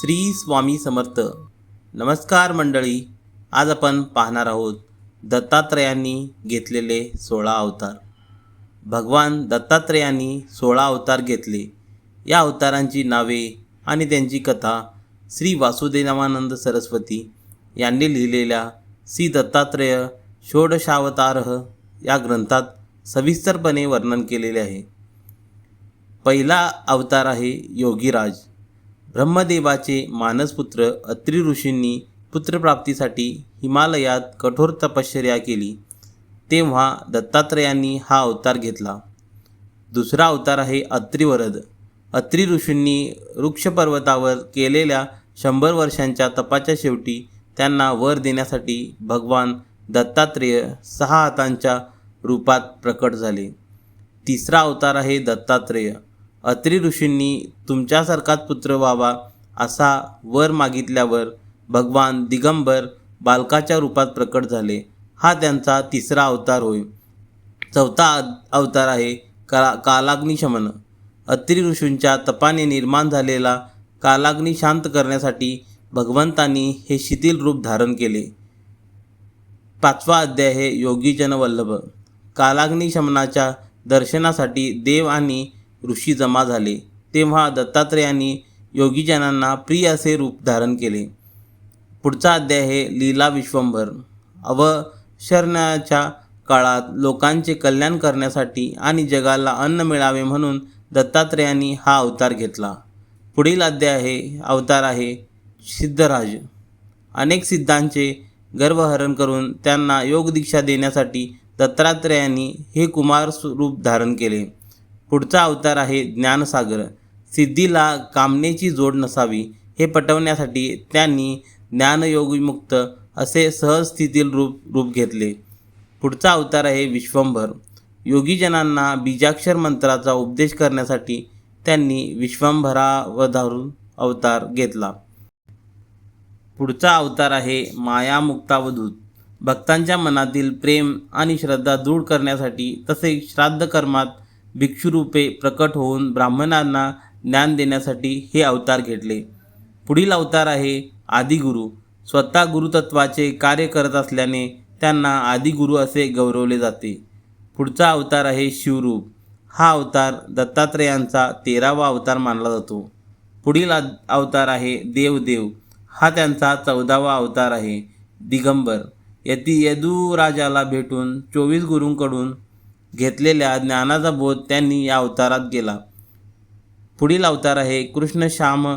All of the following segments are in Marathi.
श्री स्वामी समर्थ. नमस्कार मंडळी. आज आपण पाहणार आहोत दत्तात्रयांनी घेतलेले सोळा अवतार. भगवान दत्तात्रयांनी सोळा अवतार घेतले. या अवतारांची नावे आणि त्यांची कथा श्री वासुदेवानंद सरस्वती यांनी लिहिलेल्या श्री दत्तात्रेय षोडशावतारः या ग्रंथात सविस्तरपणे वर्णन केलेले आहे. पहिला अवतार आहे योगीराज. ब्रह्मदेवाचे मानसपुत्र अत्रि ऋषींनी पुत्रप्राप्तीसाठी हिमालयात कठोर तपश्चर्या केली. तेव्हा दत्तात्रयांनी हा अवतार घेतला. दुसरा अवतार आहे अत्रिवरद. अत्रि ऋषींनी वृक्षपर्वतावर केलेल्या शंभर वर्षांच्या तपाच्या शेवटी त्यांना वर देण्यासाठी भगवान दत्तात्रेय सहा हातांच्या रूपात प्रकट झाले. तिसरा अवतार आहे दत्तात्रेय. अत्रि ऋषींनी तुमच्यासारखाच पुत्र व्हावा असा वर मागितल्यावर भगवान दिगंबर बालकाच्या रूपात प्रकट झाले. हा त्यांचा तिसरा अवतार होय. चौथा अ- अवतार आहे का कालाग्निशमन अत्रि ऋषींच्या तपाने निर्माण झालेला कालाग्नी शांत करण्यासाठी भगवंतांनी हे शिथिल रूप धारण केले. पाचवा अध्याय हे योगीजन वल्लभ. कालाग्निशमनाच्या दर्शनासाठी देव आणि ऋषी जमा झाले. तेव्हा दत्तात्रेयांनी योगीजनांना प्रिय असे रूप धारण केले. पुढचा अध्याय आहे लीला विश्वंभर. अवशरणाच्या काळात लोकांचे कल्याण करण्यासाठी आणि जगाला अन्न मिळावे म्हणून दत्तात्रेयांनी हा अवतार घेतला. पुढील अध्याय आहे अवतार आहे सिद्धराज. अनेक सिद्धांचे गर्वहरण करून त्यांना योगदीक्षा देण्यासाठी दत्तात्रेयांनी हे कुमार रूप धारण केले. पुढचा अवतार आहे ज्ञानसागर. सिद्धीला कामनेची जोड नसावी हे पटवण्यासाठी त्यांनी ज्ञानयोगीमुक्त असे सहज स्थितील रूप रूप घेतले. पुढचा अवतार आहे विश्वंभर. योगीजनांना बीजाक्षर मंत्राचा उपदेश करण्यासाठी त्यांनी विश्वंभरावधारून अवतार घेतला. पुढचा अवतार आहे मायामुक्तावधूत. भक्तांच्या मनातील प्रेम आणि श्रद्धा दूर करण्यासाठी तसेच श्राद्ध कर्मात भिक्षुरूपे प्रकट होऊन ब्राह्मणांना ज्ञान देण्यासाठी हे अवतार घेतले. पुढील अवतार आहे आदिगुरु. स्वतः गुरुतत्वाचे कार्य करत असल्याने त्यांना आदिगुरु असे गौरवले जाते. पुढचा अवतार आहे शिवरूप. हा अवतार दत्तात्रेयांचा तेरावा अवतार मानला जातो. पुढील अवतार आहे देवदेव. हा त्यांचा चौदावा अवतार आहे दिगंबर. यती यदुराजाला भेटून चोवीस गुरूंकडून घेतलेल्या ज्ञानाचा बोध त्यांनी या अवतारात केला. पुढील अवतार आहे कृष्ण श्याम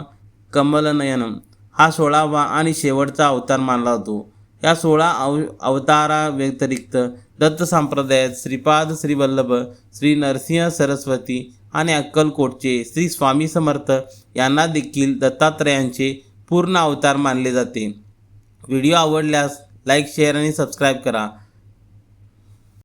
कमलनयनम. हा सोळावा आणि शेवटचा अवतार मानला जातो. या सोळा अव अवताराव्यतिरिक्त दत्त संप्रदायात श्रीपाद श्रीवल्लभ श्री नरसिंह सरस्वती आणि अक्कलकोटचे श्री स्वामी समर्थ यांना देखील दत्तात्रयांचे पूर्ण अवतार मानले जाते. व्हिडिओ आवडल्यास लाईक शेअर आणि सबस्क्राईब करा.